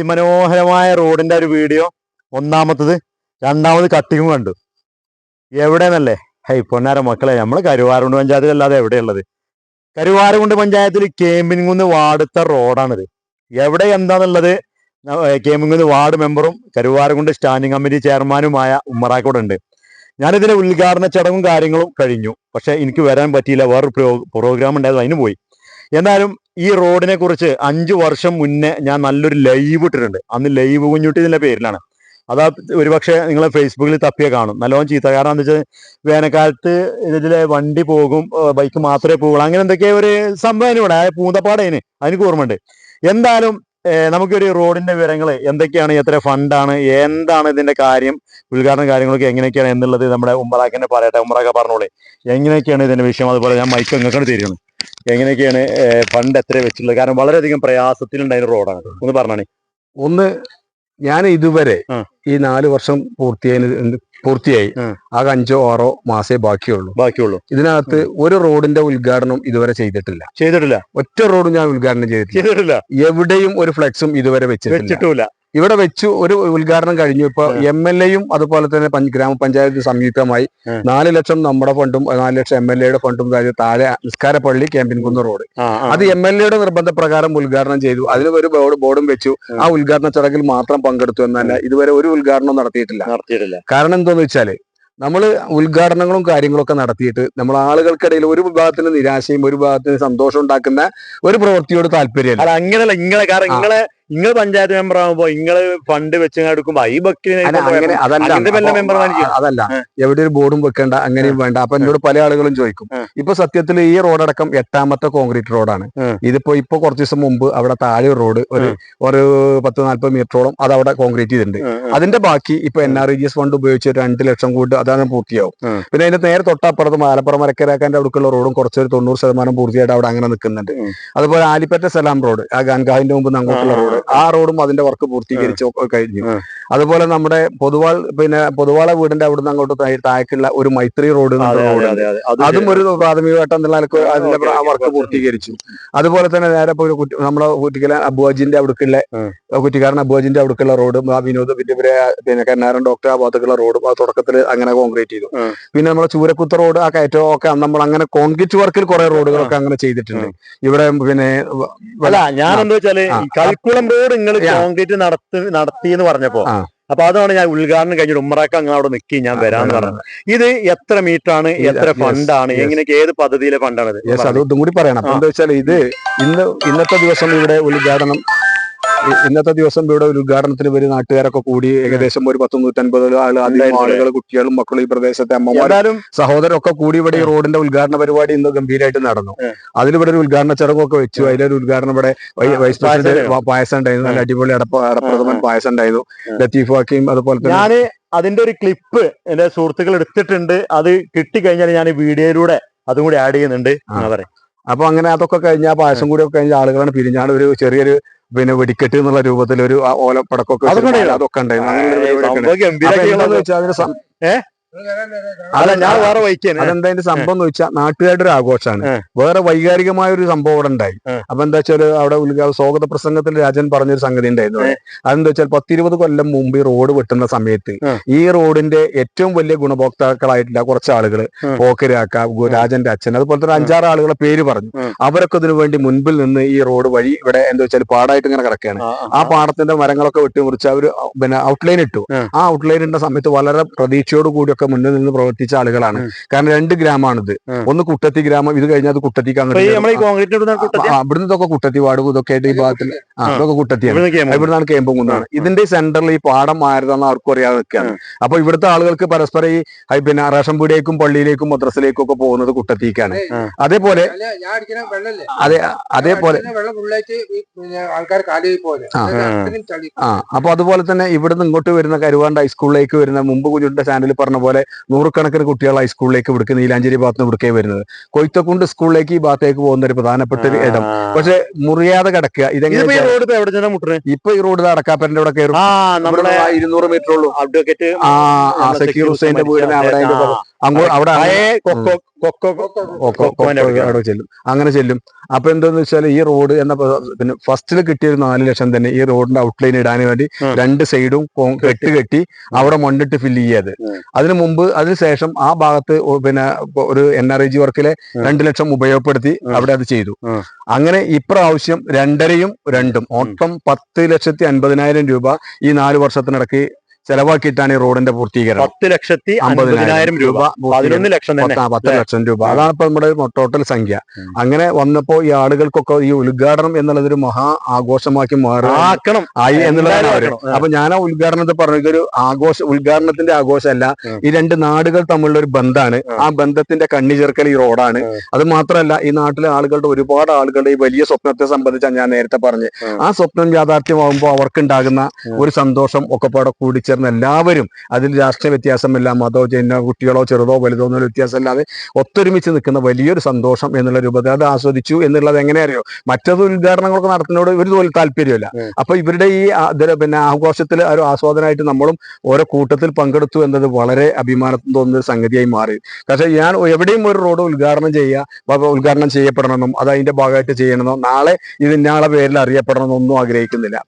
അതിമനോഹരമായ റോഡിന്റെ ഒരു വീഡിയോ. ഒന്നാമത്തത് രണ്ടാമത് കട്ടിങ്ങും കണ്ടു. എവിടെന്നല്ലേ? ഹൈ പൊന്നാര മക്കളെ നമ്മൾ പഞ്ചായത്തിൽ പഞ്ചായത്തിലല്ലാതെ എവിടെയുള്ളത്? കരുവാരകുണ്ട് പഞ്ചായത്തിൽ കേമ്പിൻകുന്ന് വാർഡത്തെ റോഡാണിത്. എവിടെ എന്താന്നുള്ളത് കേമ്പിൻകുന്ന് വാർഡ് മെമ്പറും കരുവാരകുണ്ട് സ്റ്റാൻഡിംഗ് കമ്മിറ്റി ചെയർമാനുമായ ഉമ്മറാക്കൂടെ ഉണ്ട് ഞാനിതിന്റെ ഉദ്ഘാടന ചടങ്ങും കാര്യങ്ങളും കഴിഞ്ഞു. പക്ഷെ എനിക്ക് വരാൻ പറ്റിയില്ല. വേറൊരു പ്രോ പ്രോഗ്രാം ഉണ്ടായിരുന്നു അതിന് പോയി. എന്നാലും ഈ റോഡിനെ കുറിച്ച് അഞ്ചു വർഷം മുന്നേ ഞാൻ നല്ലൊരു ലൈവ് ഇട്ടിട്ടുണ്ട്. അന്ന് ലൈവ് കുഞ്ഞുട്ടി ഇതിന്റെ പേരിലാണ്. അതാ ഒരുപക്ഷെ നിങ്ങൾ ഫേസ്ബുക്കിൽ തപ്പിയെ കാണും. നല്ലോണം ചീത്ത. കാരണം എന്താ വെച്ചാൽ വേനൽക്കാലത്ത് ഇതിലെ വണ്ടി പോകും ബൈക്ക് മാത്രമേ പോകുള്ളൂ. അങ്ങനെ എന്തൊക്കെയോ ഒരു സംഭവം ഇവിടെ. ആ പൂന്തപ്പാടേന് അതിന്. ഓർമ്മയുണ്ട്. എന്തായാലും നമുക്കൊരു റോഡിന്റെ വിവരങ്ങൾ എന്തൊക്കെയാണ് എത്ര ഫണ്ടാണ് എന്താണ് ഇതിന്റെ കാര്യം ഉദ്ഘാടന കാര്യങ്ങളൊക്കെ എങ്ങനെയൊക്കെയാണ് എന്നുള്ളത് നമ്മുടെ ഉമ്മറാക്കിനെ പറയട്ടെ. ഉമ്മറാക്ക പറഞ്ഞോളെ. എങ്ങനെയൊക്കെയാണ് ഇതിന്റെ വിഷയം? അതുപോലെ ഞാൻ മൈക്ക് എങ്ങനെ തരുന്നത്. എങ്ങനെയൊക്കെയാണ് ഫണ്ട് എത്ര വെച്ചിട്ടുള്ളത്? കാരണം വളരെയധികം പ്രയാസത്തിലുണ്ടായിരുന്ന റോഡാണ് ഒന്ന് പറഞ്ഞാണ്. ഒന്ന് ഞാൻ ഇതുവരെ ഈ നാല് വർഷം പൂർത്തിയായി പൂർത്തിയായി. ആ. ആകെ അഞ്ചോ ആറോ മാസേ ബാക്കിയുള്ളൂ. ബാക്കിയുള്ളൂ. ഇതിനകത്ത് ഒരു റോഡിന്റെ ഉദ്ഘാടനം ഇതുവരെ ചെയ്തിട്ടില്ല. ചെയ്തിട്ടില്ല. ഒറ്റ റോഡും ഞാൻ ഉദ്ഘാടനം ചെയ്തിട്ടില്ല. എവിടെയും ഒരു ഫ്ലെക്സും ഇതുവരെ വെച്ചിട്ടില്ല. ഇവിടെ വെച്ചു ഒരു ഉദ്ഘാടനം കഴിഞ്ഞു. ഇപ്പൊ. എം എൽ എയും അതുപോലെ തന്നെ പഞ്ച് ഗ്രാമപഞ്ചായത്ത് സംയുക്തമായി നാല് ലക്ഷം നമ്മുടെ ഫണ്ടും നാല് ലക്ഷം എം എൽ എയുടെ ഫണ്ടും താഴെ നിസ്കാരപ്പള്ളി ക്യാമ്പിൻകുന്ന് റോഡ്. അത് എം എൽ എയുടെ നിർബന്ധപ്രകാരം ഉദ്ഘാടനം ചെയ്തു. അതിന് ഒരു ബോർഡ് ബോർഡും വെച്ചു. ആ. ഉദ്ഘാടന ചടങ്ങിൽ മാത്രം പങ്കെടുത്തു എന്നല്ല ഇതുവരെ ഒരു ഉദ്ഘാടനവും നടത്തിയിട്ടില്ല. നടത്തിയിട്ടില്ല. കാരണം എന്തോന്ന് വെച്ചാൽ നമ്മൾ ഉദ്ഘാടനങ്ങളും കാര്യങ്ങളൊക്കെ നടത്തിയിട്ട് നമ്മൾ ആളുകൾക്കിടയിൽ ഒരു വിഭാഗത്തിന് നിരാശയും ഒരു വിഭാഗത്തിന് സന്തോഷം ഉണ്ടാക്കുന്ന ഒരു പ്രവൃത്തിയോട് താല്പര്യം അല്ല അങ്ങനെയല്ല ഇങ്ങളെ കാരണം. ഇങ്ങളെ നിങ്ങൾ പഞ്ചായത്ത് മെമ്പർ ആകുമ്പോ ഇങ്ങൾ ഫണ്ട് വെച്ച് എടുക്കുമ്പോ ഈ ബക്കിനെ അതല്ല. എവിടെ ഒരു ബോർഡും വെക്കണ്ട അങ്ങനെയും വേണ്ട. അപ്പൊ എന്നോട് പല ആളുകളും ചോദിക്കും. ഇപ്പൊ സത്യത്തിൽ ഈ റോഡടക്കം എട്ടാമത്തെ കോൺക്രീറ്റ് റോഡാണ്. ഇതിപ്പോ ഇപ്പൊ കുറച്ച് ദിവസം മുമ്പ് അവിടെ താഴെ റോഡ് ഒരു ഒരു പത്ത് നാല്പത് മീറ്ററോളം അത് അവിടെ കോൺക്രീറ്റ് ചെയ്തിട്ടുണ്ട്. അതിന്റെ ബാക്കി ഇപ്പൊ N R E G S fund ഉപയോഗിച്ച് രണ്ട് ലക്ഷം കൂടി അതാണ് പൂർത്തിയാവും. പിന്നെ അതിന്റെ നേരെ തൊട്ടപ്പുറത്ത് മാലപ്പുറം മരക്കരാക്കാന്റെ അടുക്കുള്ള റോഡും കുറച്ചൊരു തൊണ്ണൂറ് ശതമാനം പൂർത്തിയായിട്ട് അവിടെ അങ്ങനെ നിൽക്കുന്നുണ്ട്. അതുപോലെ ആലിപ്പറ്റ സലാം റോഡ് ആ ഗാൻഗാഹിന്റെ മുമ്പ് അങ്ങോട്ടുള്ള റോഡ്. ആ റോഡും അതിന്റെ വർക്ക് പൂർത്തീകരിച്ചു കഴിഞ്ഞു. അതുപോലെ നമ്മുടെ പൊതുവാൾ പിന്നെ പൊതുവാള വീടിന്റെ അവിടുന്ന് അങ്ങോട്ട് താഴെ- താഴേക്കുള്ള ഒരു മൈത്രി റോഡ് അതെ, ഒരു പ്രാഥമികമായിട്ട് എന്നുള്ള നിലയ്ക്ക് അതിന്റെ വർക്ക്. പൂർത്തീകരിച്ചു. അതുപോലെ തന്നെ നേരെ നമ്മുടെ നമ്മളെ കുറ്റിക്കല അബുവാജിന്റെ അവിടേക്കുള്ള. കുറ്റിക്കാരൻ അബുവാജിന്റെ അവിടേക്കുള്ള റോഡും ആ വിനോദ പിന്നെ പിന്നെ കന്നാരൻ ഡോക്ടർ ആ ഭാഗത്തേക്കുള്ള റോഡും ആ തുടക്കത്തിൽ അങ്ങനെ കോൺക്രീറ്റ് ചെയ്തു. പിന്നെ നമ്മുടെ ചൂരക്കുത്ത റോഡ് ആ കയറ്റം ഒക്കെ നമ്മൾ അങ്ങനെ കോൺക്രീറ്റ് വർക്കിൽ കുറെ റോഡുകളൊക്കെ അങ്ങനെ ചെയ്തിട്ടുണ്ട്. ഇവിടെ പിന്നെ അല്ല ഞാൻ എന്താ വെച്ചാൽ ആ. റോഡ് നിങ്ങൾ കോൺക്രീറ്റ് നടത്തി നടത്തി എന്ന് പറഞ്ഞപ്പോ. അപ്പൊ അതാണ് ഞാൻ ഉദ്ഘാടനം കഴിഞ്ഞിട്ട് ഉമ്മറാക്ക അങ്ങനെ അവിടെ നിൽക്കി ഞാൻ വരാന്ന് പറഞ്ഞത്. ഇത് എത്ര മീറ്റർ ആണ് എത്ര ഫണ്ടാണ്. എങ്ങനെയൊക്കെ ഏത് പദ്ധതിയിലെ ഫണ്ടാണ് അത് കൂടി പറയണം. എന്താ വെച്ചാൽ ഇത് ഇന്ന് ഇന്നത്തെ ദിവസം ഇവിടെ ഉദ്ഘാടനം ഇന്നത്തെ ദിവസം ഇവിടെ ഒരു ഉദ്ഘാടനത്തിന് വരും നാട്ടുകാരൊക്കെ കൂടി ഏകദേശം ഒരു പത്ത് നൂറ്റൻപത് ആളുകൾ കുട്ടികളും മക്കളും ഈ പ്രദേശത്തെ അമ്മമാരും സഹോദരൊക്കെ കൂടി ഇവിടെ ഈ റോഡിന്റെ ഉദ്ഘാടന പരിപാടി ഇന്ന് ഗംഭീരമായിട്ട് നടന്നു. അതിൽ അതിലിവിടെ ഒരു ഉദ്ഘാടന ചടങ്ങൊക്കെ വെച്ചു. അതിലൊരു ഉദ്ഘാടനം ഇവിടെ വൈസ് പ്രസിഡന്റ് പായസം ഉണ്ടായിരുന്നു. നല്ല അടിപൊളി അടപ്രഥമൻ പായസം ഉണ്ടായിരുന്നു. ലത്തീഫ് വാക്കിയും അതുപോലെ തന്നെ അതിന്റെ ഒരു ക്ലിപ്പ് എന്റെ സുഹൃത്തുക്കൾ എടുത്തിട്ടുണ്ട്. അത് കിട്ടിക്കഴിഞ്ഞാൽ ഞാൻ വീഡിയോയിലൂടെ അതും കൂടി ആഡ് ചെയ്യുന്നുണ്ട്. പറയാ? അപ്പൊ അങ്ങനെ അതൊക്കെ കഴിഞ്ഞ ആ പായസം കൂടി ഒക്കെ കഴിഞ്ഞ ആളുകളാണ് പിരിഞ്ഞാണ് ഒരു ചെറിയൊരു പിന്നെ വെടിക്കെട്ട് എന്നുള്ള രൂപത്തിൽ ഒരു ഓല പടക്കൊക്കെ അതൊക്കെ ഉണ്ടായിരുന്നോ? അങ്ങനെ വെച്ചാൽ അതിന് അല്ല ഞാൻ വേറെ വൈക്കാണ് അതെന്താ അതിന്റെ സംഭവം എന്ന് വെച്ചാൽ നാട്ടുകാരുടെ ഒരു ആഘോഷമാണ്. വേറെ വൈകാരികമായ ഒരു സംഭവം അവിടെ ഉണ്ടായി. അപ്പൊ എന്താ വെച്ചാൽ അവിടെ സ്വാഗത പ്രസംഗത്തിൽ രാജൻ പറഞ്ഞൊരു സംഗതി ഉണ്ടായിരുന്നു. അതെന്താ വെച്ചാൽ പത്തിരുപത് കൊല്ലം മുമ്പ് ഈ റോഡ് വെട്ടുന്ന സമയത്ത് ഈ റോഡിന്റെ ഏറ്റവും വലിയ ഗുണഭോക്താക്കളായിട്ടുള്ള കുറച്ച് ആളുകൾ. പോക്കരാക്ക രാജന്റെ അച്ഛൻ അതുപോലെ തന്നെ അഞ്ചാറ് ആളുകളെ പേര് പറഞ്ഞു. അവരൊക്കെ ഇതിനു വേണ്ടി മുൻപിൽ നിന്ന് ഈ റോഡ് വഴി ഇവിടെ എന്താ വെച്ചാൽ പാടായിട്ട് ഇങ്ങനെ കിടക്കുകയാണ്. ആ പാടത്തിന്റെ മരങ്ങളൊക്കെ വെട്ടി മുറിച്ച് അവർ പിന്നെ ഔട്ട്ലൈൻ ഇട്ടു. ആ. ഔട്ട്ലൈൻ ഇട്ട സമയത്ത് വളരെ പ്രതീക്ഷയോട് കൂടിയൊക്കെ മുന്നിൽ നിന്ന് പ്രവർത്തിച്ച ആളുകളാണ്. കാരണം രണ്ട് ഗ്രാമമാണിത്. ഒന്ന് കുട്ടത്തി ഗ്രാമം ഇത് കഴിഞ്ഞാൽ അത് കുട്ടത്തിക്കാണ് ഇവിടുന്ന് ഇതൊക്കെ കുട്ടത്തി വാടും ഇതൊക്കെ ആയിട്ട് ഈ ഭാഗത്തിൽ. ഇതൊക്കെ കുട്ടത്തിയാണ്. ഇവിടുന്നാണ് കേമ്പും കുന്നാണ് ഇതിന്റെ സെന്ററിൽ ഈ പാടം ആരുതാന്ന് ആർക്കും അറിയാതെ നിൽക്കുകയാണ് അപ്പൊ ഇവിടുത്തെ ആളുകൾക്ക് പരസ്പരം ഈ പിന്നെ റേഷൻ പീടിയേക്കും പള്ളിയിലേക്കും മദ്രസിലേക്കും ഒക്കെ പോകുന്നത് കുട്ടത്തിക്കാണ്. അതേപോലെ ഞാൻ അടിക്കുന്ന വെള്ളല്ലേ? അതെ അതേപോലെ ആ. അപ്പൊ അതുപോലെ തന്നെ ഇവിടുന്ന് ഇങ്ങോട്ട് വരുന്ന കരുവാണ്ട് ഹൈസ്കൂളിലേക്ക് വരുന്ന മുമ്പ് കുഞ്ഞുന്റെ ചാനലിൽ പറഞ്ഞ പോലെ നൂറുകണക്കിന് കുട്ടികൾ ഹൈസ്കൂളിലേക്ക് ഇവിടുക്ക് നീലാഞ്ചേരി ഭാഗത്ത് നിന്ന് ഇവിടേക്ക് വരുന്നത്. കൊയ്ത്തക്കുണ്ട് സ്കൂളിലേക്ക് ഈ ഭാഗത്തേക്ക് പോകുന്ന ഒരു പ്രധാനപ്പെട്ട ഒരു ഇടം. പക്ഷെ മുറിയാതെ കിടക്കുക. ഇതെങ്ങനെ ഇപ്പൊ ഈ റോഡ് അടക്കാപ്പരന്റെ അവിടെ കയറും. ഇരുന്നൂറ് മീറ്റർ ഉള്ളൂ. ആ സക്കീർ ഹുസൈന്റെ വീടിന് അവിടെ അങ്ങോട്ട് അവിടെ ചെല്ലും. അങ്ങനെ ചെല്ലും. അപ്പൊ എന്താന്ന് വെച്ചാൽ ഈ റോഡ് എന്ന പിന്നെ ഫസ്റ്റിൽ കിട്ടിയ ഒരു നാല് ലക്ഷം തന്നെ ഈ റോഡിന്റെ ഔട്ട്ലൈൻ ഇടാൻ വേണ്ടി രണ്ട് സൈഡും കെട്ട്. കെട്ടി അവിടെ മണ്ണിട്ട് ഫില്ല് ചെയ്യാത്. അതിനു മുമ്പ് അതിന് ശേഷം ആ ഭാഗത്ത് പിന്നെ ഒരു എൻ ആർ ഐ ജി വർക്കിലെ. രണ്ട് ലക്ഷം ഉപയോഗപ്പെടുത്തി അവിടെ അത് ചെയ്തു. അങ്ങനെ ഇപ്രാവശ്യം രണ്ടരയും രണ്ടും. മൊത്തം പത്ത് ലക്ഷത്തി അൻപതിനായിരം രൂപ ഈ നാല് വർഷത്തിനിടയ്ക്ക് ചെലവാക്കിയിട്ടാണ് ഈ റോഡിന്റെ പൂർത്തീകരണം. പത്ത് ലക്ഷത്തി അമ്പതിനായിരം രൂപ പതിനൊന്ന് ലക്ഷം പത്ത്? ലക്ഷം രൂപ. അതാണ് ഇപ്പൊ നമ്മുടെ ടോട്ടൽ സംഖ്യ. അങ്ങനെ വന്നപ്പോ ഈ ആളുകൾക്കൊക്കെ ഈ ഉദ്ഘാടനം എന്നുള്ളത് ഒരു മഹാ ആഘോഷമാക്കി മാറണം ആയി എന്നുള്ളതാണ് അവർ അപ്പൊ ഞാൻ ആ ഉദ്ഘാടനത്തെ പറഞ്ഞു ഇതൊരു ആഘോഷ ഉദ്ഘാടനത്തിന്റെ ആഘോഷമല്ല. ഈ രണ്ട് നാടുകൾ തമ്മിലുള്ള ഒരു ബന്ധമാണ് ആ ബന്ധത്തിന്റെ കണ്ണി ചേർക്കൽ ഈ റോഡാണ്. അത് മാത്രമല്ല ഈ നാട്ടിലെ ആളുകളുടെ ഒരുപാട് ആളുകളുടെ ഈ വലിയ സ്വപ്നത്തെ സംബന്ധിച്ചാണ് ഞാൻ നേരത്തെ പറഞ്ഞത് ആ സ്വപ്നം യാഥാർത്ഥ്യമാകുമ്പോൾ അവർക്കുണ്ടാകുന്ന. ഒരു സന്തോഷം ഒക്കെ പാടെ കൂടിച്ചേർന്ന് എല്ലാവരും അതിൽ രാഷ്ട്രീയ വ്യത്യാസമില്ല മതോ ജന കുട്ടികളോ ചെറുതോ വലുതോ എന്നുള്ള വ്യത്യാസമില്ലാതെ ഒത്തൊരുമിച്ച് നിൽക്കുന്ന വലിയൊരു സന്തോഷം എന്നുള്ള രൂപത്തിൽ അത് ആസ്വദിച്ചു എന്നുള്ളത് എങ്ങനെ അറിയോ? മറ്റത് ഉദ്ഘാടനങ്ങളൊക്കെ നടത്തുന്നതിനോട് ഒരു തോൽ താല്പര്യമില്ല. അപ്പൊ ഇവരുടെ ഈ പിന്നെ ആഘോഷത്തിൽ ഒരു ആസ്വാദനമായിട്ട് നമ്മളും ഓരോ കൂട്ടത്തിൽ പങ്കെടുത്തു എന്നത് വളരെ അഭിമാനത്തിന് തോന്നുന്ന ഒരു സംഗതിയായി മാറി. പക്ഷേ ഞാൻ എവിടെയും ഒരു റോഡ് ഉദ്ഘാടനം ചെയ്യുക ഉദ്ഘാടനം ചെയ്യപ്പെടണമെന്നും അത് അതിന്റെ ഭാഗമായിട്ട് ചെയ്യണമെന്നോ നാളെ ഇത് ഇന്നാളെ പേരിൽ അറിയപ്പെടണമെന്നൊന്നും ആഗ്രഹിക്കുന്നില്ല.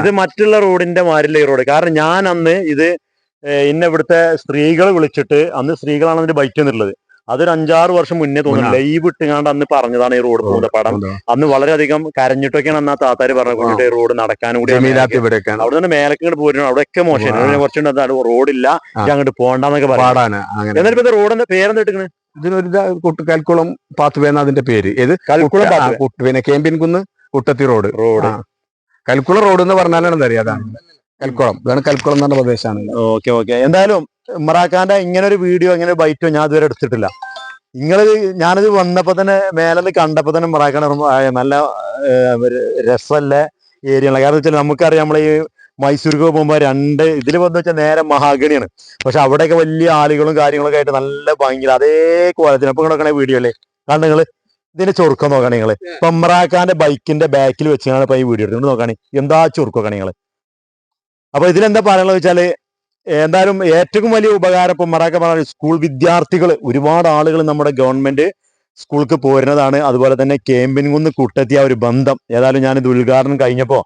ഇത് മറ്റുള്ള റോഡിന്റെ മാറില്ല ഈ റോഡ്? കാരണം ഞാൻ അന്ന് ഇത് ഇന്ന ഇവിടുത്തെ സ്ത്രീകൾ വിളിച്ചിട്ട് അന്ന് സ്ത്രീകളാണ് അതിന്റെ ബൈക്ക് എന്നുള്ളത് അതൊരു അഞ്ചാറ് വർഷം മുന്നേ തോന്നുന്നു. ലൈവ് ഇട്ടുകാണ്ട് അന്ന് പറഞ്ഞതാണ് ഈ റോഡ് പോകുന്ന പടം. അന്ന് വളരെയധികം കരഞ്ഞിട്ടൊക്കെയാണ് അന്ന് ആ താത്താര് പറഞ്ഞത്. ഈ റോഡ് നടക്കാനും കൂടി അവിടെ നിന്ന് മേലക്കങ്ങോട്ട് പോരുന്നു. അവിടെയൊക്കെ മോശം. കുറച്ചുണ്ട് റോഡില്ല. അങ്ങോട്ട് പോണ്ടെന്നൊക്കെ പറയാം. എന്നിട്ട് ഇപ്പൊ റോഡിന്റെ പേരെന്താ ഇട്ടിക്കണ്? ഇതിനൊരു ഇതാ കൽക്കുളം പാത്ത് അതിന്റെ പേര്. ഏത്? കൽക്കുളം കുട്ടുവേന കേമ്പിൻകുന്ന് കുട്ടത്തി റോഡ്. റോഡ്. കൽക്കുളം റോഡ് എന്ന് പറഞ്ഞാലാണ് അറിയാം? അതാണ്. കൽക്കുളം. ഇതാണ് കൽക്കുളം എന്ന് പറഞ്ഞ പ്രദേശമാണ്. Okay okay. എന്തായാലും ഇമ്രാഖാന്റെ ഇങ്ങനെ ഒരു വീഡിയോ ഇങ്ങനെ ഒരു ബൈറ്റോ ഞാൻ ഇതുവരെ എടുത്തിട്ടില്ല. നിങ്ങൾ ഞാനിത് വന്നപ്പോ തന്നെ മേലെ കണ്ടപ്പോ തന്നെ ഇമ്രാഖാൻ നല്ല രസമല്ല ഏരിയ കാരണം വെച്ചാൽ നമുക്കറിയാം നമ്മളെ ഈ മൈസൂർക്ക് പോകുമ്പോ രണ്ട് ഇതിൽ വന്നു വെച്ചാൽ നേരെ മഹാഗണിയാണ്. പക്ഷെ അവിടെയൊക്കെ വലിയ ആളുകളും കാര്യങ്ങളൊക്കെ ആയിട്ട് നല്ല ഭംഗി അതേ കോലത്തിന് അപ്പൊ നോക്കണേ വീഡിയോ അല്ലേ കാരണം നിങ്ങൾ ഇതിന്റെ ചൊറുക്കം നോക്കണേ നിങ്ങൾ ഇമ്രാഖാന്റെ ബൈക്കിന്റെ ബാക്കിൽ വെച്ചാണ് ഇപ്പൊ ഈ വീഡിയോ എടുക്കുന്നത് നോക്കണേ. എന്താ ചൊറുക്കൊക്കെ നിങ്ങൾ അപ്പൊ ഇതിലെന്താ പറയാനുള്ളത് വെച്ചാൽ എന്തായാലും ഏറ്റവും വലിയ ഉപകാരം ഇപ്പൊ മറാക്ക പറഞ്ഞ സ്കൂൾ വിദ്യാർത്ഥികൾ ഒരുപാട് ആളുകൾ നമ്മുടെ ഗവൺമെന്റ് സ്കൂൾക്ക് പോരുന്നതാണ്. അതുപോലെ തന്നെ ക്യാമ്പിൻകുന്ന് കൂട്ടെത്തിയ ഒരു ബന്ധം. ഏതായാലും ഞാൻ ഇത് ഉദ്ഘാടനം കഴിഞ്ഞപ്പോ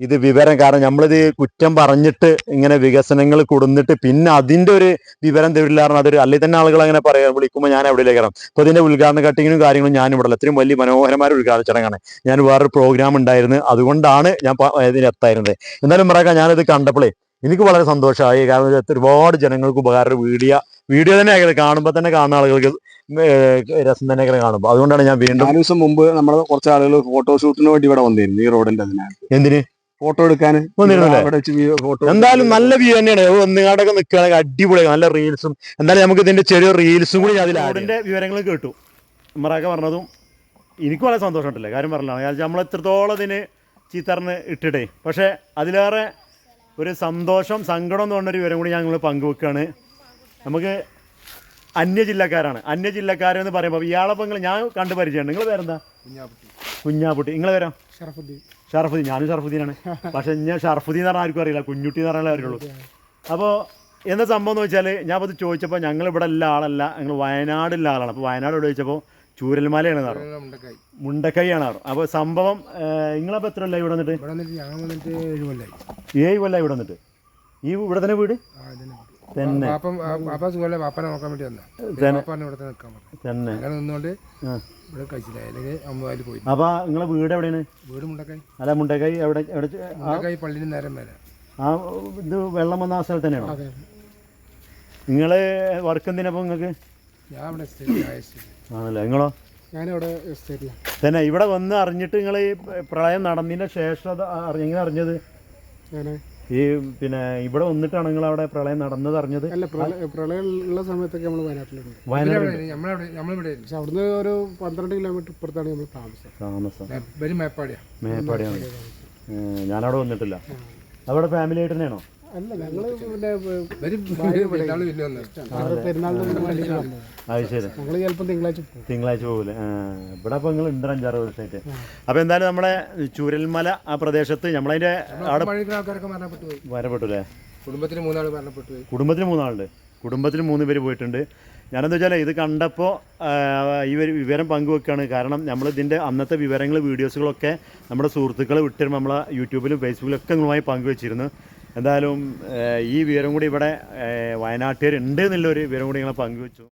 ഇത് വിവരം കാരണം നമ്മളിത് കുറ്റം പറഞ്ഞിട്ട് ഇങ്ങനെ വികസനങ്ങൾ കൊടുന്നിട്ട് പിന്നെ അതിന്റെ ഒരു വിവരം തരില്ല കാരണം അതൊരു അല്ലെങ്കിൽ തന്നെ ആളുകൾ അങ്ങനെ പറയാം വിളിക്കുമ്പോൾ ഞാൻ എവിടെയിലേക്ക് കയറാം അപ്പൊ ഇതിന്റെ ഉദ്ഘാടന കട്ടിങ്ങിനും കാര്യങ്ങളും ഞാൻ ഇവിടെ ഇത്രയും വലിയ മനോഹരമായ ഉദ്ഘാടന ചടങ്ങാണ്. ഞാൻ വേറൊരു പ്രോഗ്രാം ഉണ്ടായിരുന്നു അതുകൊണ്ടാണ് ഞാൻ ഇതിനെത്തായിരുന്നത് എന്തായാലും പറയാം ഞാനിത് കണ്ടപ്പോഴേ എനിക്ക് വളരെ സന്തോഷമായി. കാരണം ഒരുപാട് ജനങ്ങൾക്ക് ഉപകാരം വീഡിയോ വീഡിയോ തന്നെ ആയത് കാണുമ്പോൾ തന്നെ കാണുന്ന ആളുകൾക്ക് രസം തന്നെ കാണുമ്പോൾ അതുകൊണ്ടാണ് ഞാൻ വീണ്ടും ദിവസം മുമ്പ് നമ്മുടെ കുറച്ച് ആളുകൾ ഫോട്ടോഷൂട്ടിന് വേണ്ടി ഇവിടെ വന്നിരുന്നു ഈ റോഡിന്റെ അതിനകത്ത്. എന്തിന്? ഫോട്ടോ എടുക്കാൻ അവിടെ വെച്ച് ഫോട്ടോ എന്തായാലും നല്ല വ്യൂ തന്നെയാണ്. നിങ്ങളുടെ നിൽക്കുകയാണെങ്കിൽ അടിപൊളി നല്ല റീൽസും എന്തായാലും നമുക്ക് ഇതിന്റെ ചെറിയ റീൽസും കൂടി അതിൽ അതിന്റെ വിവരങ്ങൾ കേട്ടു. ഇമ്രാക്ക പറഞ്ഞതും എനിക്ക് വളരെ സന്തോഷമുണ്ടല്ലേ? കാര്യം പറഞ്ഞതാണ് കാരണം നമ്മൾ എത്രത്തോളം ഇതിന് ചീത്തറിന് ഇട്ടിടേ പക്ഷേ അതിലേറെ ഒരു സന്തോഷം സങ്കടം എന്ന് പറഞ്ഞൊരു വിവരം കൂടി ഞങ്ങൾ പങ്കുവെക്കുകയാണ്. നമുക്ക് അന്യ ജില്ലക്കാരാണ് അന്യ ജില്ലക്കാരെന്ന് പറയുമ്പോൾ ഇയാളപ്പം നിങ്ങൾ ഞാൻ കണ്ടു പരിചയമുണ്ട്. നിങ്ങൾ പേരെന്താ? കുഞ്ഞാപ്പുട്ടി നിങ്ങൾ വരാം ഷറഫുദ്ദീൻ. ഷറഫുദ്ദീൻ. ഞാനും ഷറഫുദ്ദീനാണ്. പക്ഷെ ഞാൻ ഷറഫുദ്ദീൻ എന്ന് പറഞ്ഞാൽ ആർക്കും അറിയില്ല. കുഞ്ഞുട്ടി എന്ന് പറഞ്ഞാൽ അറിയുള്ളൂ. അപ്പോൾ എന്താ സംഭവം എന്ന് വെച്ചാൽ ഞാൻ അപ്പോൾ ചോദിച്ചപ്പോൾ ഞങ്ങൾ ഇവിടെ ഉള്ള ആളല്ല ഞങ്ങൾ വയനാടുള്ള ആളാണ്. അപ്പോൾ വയനാട് ഇവിടെ ചോദിച്ചപ്പോൾ ചൂരൽമലയാണ് മുണ്ടക്കായി മുണ്ടക്കൈയാണ് പറഞ്ഞു. അപ്പോൾ സംഭവം നിങ്ങളപ്പോൾ എത്ര അല്ലേ ഇവിടെ വന്നിട്ട്? ഏഴ് കൊല്ലായി. ഏഴ് കൊല്ലായി ഇവിടെ വന്നിട്ട്. ഈ ഇവിടെ തന്നെ വീട്. തന്നെ. സുഖമല്ല? നോക്കാൻ വേണ്ടി വന്ന ഇവിടെ നിൽക്കാൻ തന്നെ. അങ്ങനെ നിന്നുകൊണ്ട് ഇവിടെ കഴിച്ചില്ല. അല്ലെങ്കിൽ അമ്മയിൽ പോയി. നിങ്ങളെ വീട് എവിടെയാണ്? വീട് മുണ്ടക്കായി അല്ല എവിടെ എവിടെ മുണ്ടക്കായി നേരം ആ ഇത് വെള്ളം വന്ന ആ സ്ഥലത്ത് തന്നെയാണോ? നിങ്ങൾ വർക്ക് എന്തിനപ്പോൾ നിങ്ങൾക്ക്? ഞാൻ ഇവിടെ ആണല്ലേ. നിങ്ങളോ? ഞാനിവിടെ തന്നെ. ഇവിടെ വന്ന് അറിഞ്ഞിട്ട് നിങ്ങൾ പ്രളയം നടന്നതിന്റെ ശേഷം അത് എങ്ങനെ അറിഞ്ഞത്? ഞാൻ ഈ പിന്നെ ഇവിടെ വന്നിട്ടാണ് നിങ്ങൾ അവിടെ പ്രളയം നടന്നത് അറിഞ്ഞത്? അല്ല പ്രളയ ഉള്ള സമയത്തൊക്കെ നമ്മൾ വയനാട്ടിലുണ്ട്. വയനാട് പക്ഷെ അവിടുന്ന് ഒരു പന്ത്രണ്ട് കിലോമീറ്റർ ഇപ്പുറത്താണ് നമ്മൾ താമസം. താമസം. മേപ്പാടിയാണ്. മേപ്പാടിയാ മേപ്പാടിയാണ് ഞാനവിടെ വന്നിട്ടില്ല. അവിടെ ഫാമിലി ആയിട്ട് തന്നെയാണോ? അല്ല ഞങ്ങൾ അത് ശരി. തിങ്കളാഴ്ച പോകൂലേ ഇവിടെ അപ്പോൾ നിങ്ങൾ ഉണ്ട് അഞ്ചാറ് ദിവസമായിട്ട് അപ്പോൾ എന്തായാലും നമ്മളെ ചുരൽമല ആ പ്രദേശത്ത് നമ്മളതിന്റെ അവിടെ മരണപ്പെട്ടു അല്ലേ കുടുംബത്തിന് മൂന്നാൾ മരണപ്പെട്ടു കുടുംബത്തിന് മൂന്നാളുണ്ട്. കുടുംബത്തിൽ മൂന്ന് പേര് പോയിട്ടുണ്ട്. ഞാനെന്ന് വെച്ചാൽ ഇത് കണ്ടപ്പോൾ ഈ ഒരു വിവരം പങ്കുവെക്കുകയാണ് കാരണം നമ്മൾ ഇതിന്റെ അന്നത്തെ വിവരങ്ങൾ വീഡിയോസുകളൊക്കെ നമ്മുടെ സുഹൃത്തുക്കളെ വിട്ടിരുമ്പോൾ നമ്മളെ യൂട്യൂബിലും ഫേസ്ബുക്കിലും ഒക്കെ നിങ്ങളുമായി പങ്കുവച്ചിരുന്നു. എന്തായാലും ഈ വിവരം കൂടി ഇവിടെ വയനാട്ടുകാരുണ്ട് എന്നുള്ളൊരു വിവരം കൂടി നിങ്ങളെ പങ്കുവച്ചു.